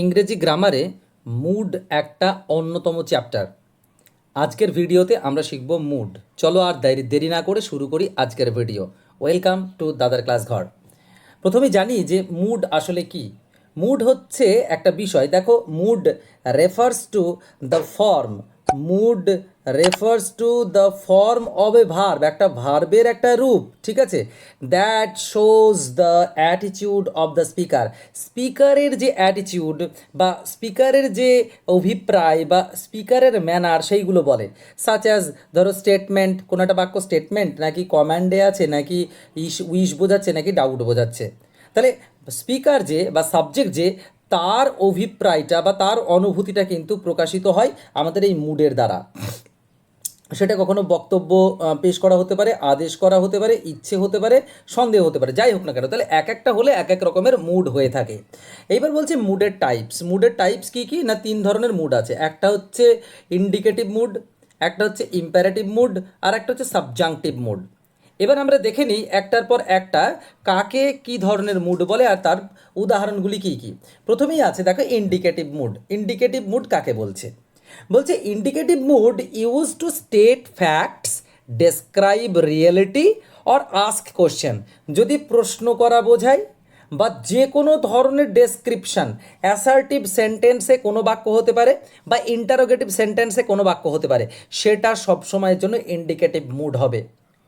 ইংরেজি গ্রামারে মুড একটা অন্যতম চ্যাপ্টার। আজকের ভিডিওতে আমরা শিখব মুড। চলো আর দেরি না করে শুরু করি আজকের ভিডিও। ওয়েলকাম টু দাদার ক্লাস ঘর। প্রথমে জানি যে মুড আসলে কি। মুড হচ্ছে একটা বিষয়। দেখো, mood refers to the form mood refers to the form of a verb একটা ভার্বের একটা রূপ, ঠিক আছে? That shows the attitude of the speaker স্পিকারের যে অ্যাটিটিউড বা স্পিকারের যে অভিপ্রায় বা স্পিকারের ম্যানার সেইগুলো বলে। সাচ অ্যাজ ধরো স্টেটমেন্ট কোনো একটা বাক্য স্টেটমেন্ট নাকি কমান্ডে আছে, নাকি ইস উইশ বোঝাচ্ছে, নাকি ডাউট বোঝাচ্ছে। তাহলে স্পিকার যে বা সাবজেক্ট যে তার অভিপ্রায়টা বা তার অনুভূতিটা কিন্তু প্রকাশিত হয় আমাদের এই মুডের দ্বারা। সেটা কখনো বক্তব্য পেশ করা হতে পারে, আদেশ করা হতে পারে, ইচ্ছে হতে পারে, সন্দেহ হতে পারে, যাই হোক না কেন, তাহলে এক একটা হলে এক এক রকমের মুড হয়ে থাকে। এইবার বলছে মুডের টাইপস মুডের টাইপস কী কী না তিন ধরনের মুড আছে? একটা হচ্ছে ইন্ডিকেটিভ মুড, একটা হচ্ছে ইম্প্যারেটিভ মুড, আর একটা হচ্ছে সাবজাংটিভ মুড। এবার আমরা দেখে নিই একটার পর একটা কাকে কি ধরনের মুড বলে আর তার উদাহরণগুলি কী কী। প্রথমেই আছে দেখো ইন্ডিকেটিভ মুড ইন্ডিকেটিভ মুড কাকে বলছে? বলছে indicative mood use to state facts describe reality or ask question যদি প্রশ্ন করা বোঝায় বা যে কোনো ধরনের ডেসক্রিপশন অ্যাসার্টিভ সেন্টেন্সে কোনো বাক্য হতে পারে বা ইন্টারোগেটিভ সেন্টেন্সে কোনো বাক্য হতে পারে, সেটা সবসময়ের জন্য ইন্ডিকেটিভ মুড হবে।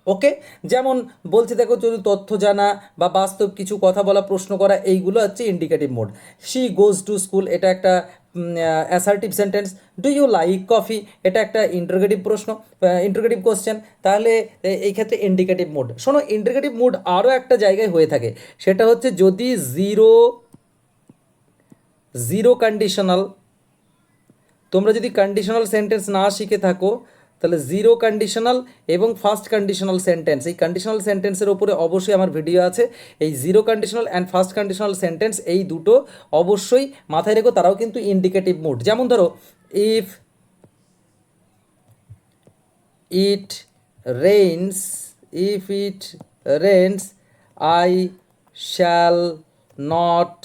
ওকে? যেমন বলছে, দেখো যদি তথ্য জানা বা বাস্তব কিছু কথা বলা, প্রশ্ন করা, এইগুলো হচ্ছে indicative mode she goes to school এটা একটা assertive sentence do you like coffee এটা একটা ইন্টারোগেটিভ প্রশ্ন ইন্টারোগেটিভ কোশ্চেন তাহলে এই ক্ষেত্রে ইন্ডিকেটিভ মোড শোনো ইন্ডিকেটিভ মোড আরও একটা জায়গায় হয়ে থাকে। সেটা হচ্ছে যদি জিরো জিরো কন্ডিশনাল তোমরা যদি কন্ডিশনাল সেন্টেন্স না শিখে থাকো তাহলে জিরো কন্ডিশনাল এবং ফার্স্ট কন্ডিশনাল সেন্টেন্স এই কন্ডিশনাল সেন্টেন্সের ওপরে অবশ্যই আমার ভিডিও আছে। এই zero conditional and first conditional sentence এই দুটো অবশ্যই মাথায় রেখো, তারাও কিন্তু ইন্ডিকেটিভ মুড যেমন ধরো if it rains if it rains I shall not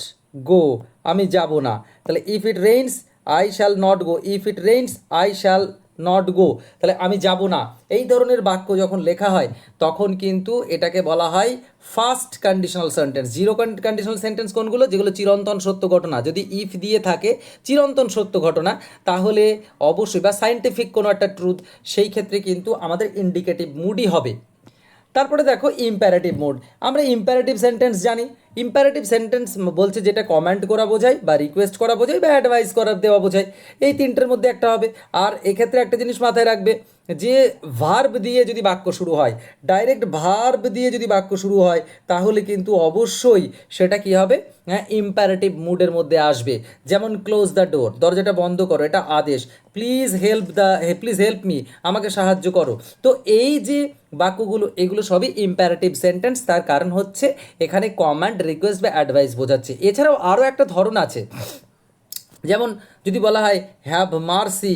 go আমি যাব না। তাহলে if it rains I shall not go if it rains I shall not go তাহলে আমি যাব না। এই ধরনের বাক্য যখন লেখা হয়, তখন কিন্তু এটাকে বলা হয় first conditional sentence zero conditional sentence কোনগুলো? যেগুলো চিরন্তন সত্য ঘটনা। যদি ইফ দিয়ে থাকে চিরন্তন সত্য ঘটনা, তাহলে অবশ্যই বা সায়েন্টিফিক কোনো একটা ট্রুথ সেই ক্ষেত্রে কিন্তু আমাদের ইন্ডিকেটিভ মুডই হবে। তারপরে দেখো ইম্প্যারেটিভ মুড আমরা ইম্প্যারেটিভ সেন্টেন্স জানি। ইম্প্যারেটিভ সেন্টেন্স বলছে যেটা কমেন্ট করা বোঝায় বা রিকোয়েস্ট করা বোঝায় বা অ্যাডভাইস করা দেওয়া বোঝায়। এই তিনটের মধ্যে একটা হবে। আর এক্ষেত্রে একটা জিনিস মাথায় রাখবে, যে ভার্ব দিয়ে যদি বাক্য শুরু হয় ডাইরেক্ট ভার্ব দিয়ে যদি বাক্য শুরু হয়, তাহলে কিন্তু অবশ্যই সেটা কি হবে? হ্যাঁ ইম্প্যারেটিভ মুডের মধ্যে আসবে। যেমন ক্লোজ দ্য ডোর দরজাটা বন্ধ করো, এটা আদেশ। Please help the please help me আমাকে সাহায্য করো। তো এই যে বাক্যগুলো, এগুলো সবই ইম্প্যারেটিভ সেন্টেন্স তার কারণ হচ্ছে এখানে কমান্ড রিকোয়েস্ট বা অ্যাডভাইস বোঝাচ্ছে। এছাড়াও আরও একটা ধরন আছে। যেমন যদি বলা হয় have mercy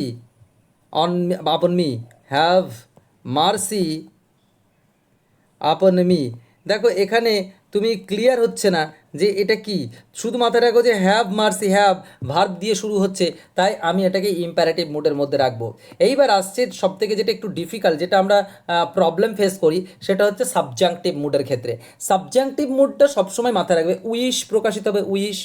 on upon me have mercy upon me দেখো, এখানে তুমি ক্লিয়ার হচ্ছে না। যে এটা কি? শুধু মাথায় রাখো যে হ্যাভ মার্সি হ্যাভ ভার্ব দিয়ে শুরু হচ্ছে, তাই আমি এটাকে ইম্প্যারেটিভ মোডের মধ্যে রাখব। এইবার আসছে সব থেকে যেটা একটু ডিফিকাল্ট যেটা আমরা প্রবলেম ফেস করি, সেটা হচ্ছে সাবজাংটিভ মুডের ক্ষেত্রে। সাবজাংটিভ মুডটা সবসময় মাথায় রাখবে উইশ প্রকাশিত হবে উইশ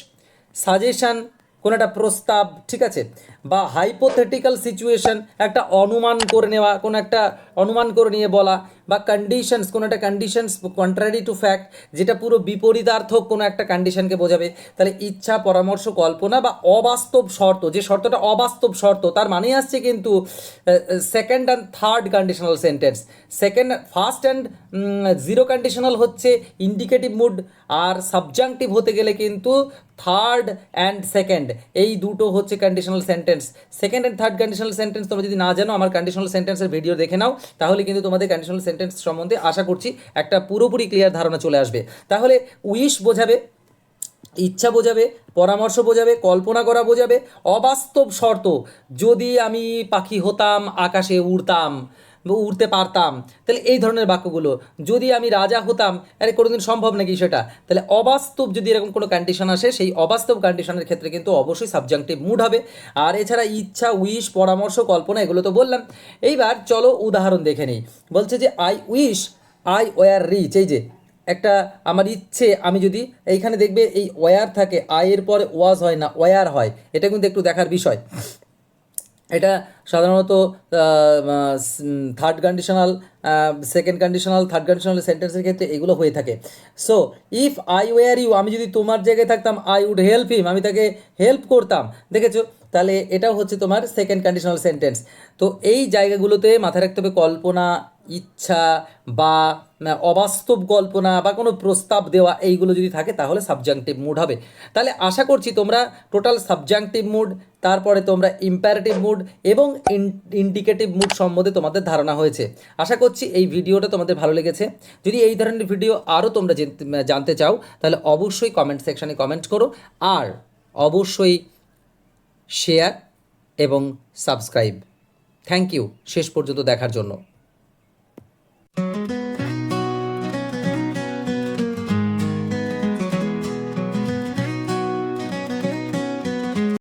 সাজেশান কোনো একটা প্রস্তাব, ঠিক আছে? বা হাইপোথেটিক্যাল সিচুয়েশন একটা অনুমান করে নেওয়া, কোনো একটা অনুমান করে নিয়ে বলা বা কন্ডিশনস কোনো একটা কন্ডিশনস কন্ট্রারি টু ফ্যাক্ট যেটা পুরো বিপরীতার্থক কোনো একটা কন্ডিশনকে বোঝাবে। তাহলে ইচ্ছা, পরামর্শ, কল্পনা বা অবাস্তব শর্ত, যে শর্তটা অবাস্তব শর্ত, তার মানে আসছে কিন্তু second and third conditional sentence second first and zero conditional হচ্ছে ইন্ডিকেটিভ মুড আর সাবজাংটিভ হতে গেলে কিন্তু থার্ড অ্যান্ড সেকেন্ড এই দুটো হচ্ছে conditional sentence second and third conditional sentence তোমরা যদি না জানো, আমার কন্ডিশনাল সেন্টেন্সের ভিডিও দেখে নাও, তাহলে কিন্তু তোমাদের কন্ডিশনাল সেন্টেন্স সম্বন্ধে আশা করছি একটা পুরোপুরি ক্লিয়ার ধারণা চলে আসবে। তাহলে উইশ বোঝাবে, ইচ্ছা বোঝাবে, পরামর্শ বোঝাবে, কল্পনা করা বোঝাবে, অবাস্তব শর্ত, যদি আমি পাখি হতাম, আকাশে উড়তাম উড়তে পারতাম। তাহলে এই ধরনের বাক্যগুলো, যদি আমি রাজা হতাম, আরে কোনোদিন সম্ভব নাকি সেটা? তাহলে অবাস্তব যদি এরকম কোনো কন্ডিশন আসে, সেই অবাস্তব কন্ডিশনের ক্ষেত্রে কিন্তু অবশ্যই সাবজেক্টিভ মুড হবে। আর এছাড়া ইচ্ছা উইশ পরামর্শ, কল্পনা, এগুলো তো বললাম। এইবার চলো উদাহরণ দেখে নিই। বলছে যে I wish I were rich এই যে, একটা আমার ইচ্ছে, আমি যদি এইখানে দেখবে এই ওয়ার থাকে আয়ের পরে ওয়াজ হয় না ওয়ার হয়। এটা কিন্তু একটু দেখার বিষয়। এটা সাধারণত third conditional second conditional third conditional সেন্টেন্সের ক্ষেত্রে এগুলো হয়ে থাকে। So if I were you আমি যদি তোমার জায়গায় থাকতাম আই উড হেল্প হিম আমি তাকে হেল্প করতাম। দেখেছ? তাহলে এটাও হচ্ছে তোমার সেকেন্ড কন্ডিশনাল সেন্টেন্স তো এই জায়গাগুলোতে মাথায় রাখতে হবে কল্পনা ইচ্ছা বা অবাস্তব কল্পনা বা কোনো প্রস্তাব দেওয়া এইগুলো যদি থাকে তাহলে সাবজাংটিভ মুড হবে। তাহলে আশা করছি তোমরা টোটাল সাবজাংটিভ মুড তারপরে তোমরা ইম্প্যারেটিভ মুড এবং ইন্ডিকেটিভ মুড সম্বন্ধে তোমাদের ধারণা হয়েছে। আশা করছি এই ভিডিওটা তোমাদের ভালো লেগেছে। যদি এই ধরনের ভিডিও আরও তোমরা জানতে চাও, তাহলে অবশ্যই কমেন্ট সেকশানে কমেন্ট করো আর অবশ্যই শেয়ার এবং সাবস্ক্রাইব থ্যাংক ইউ শেষ পর্যন্ত দেখার জন্য।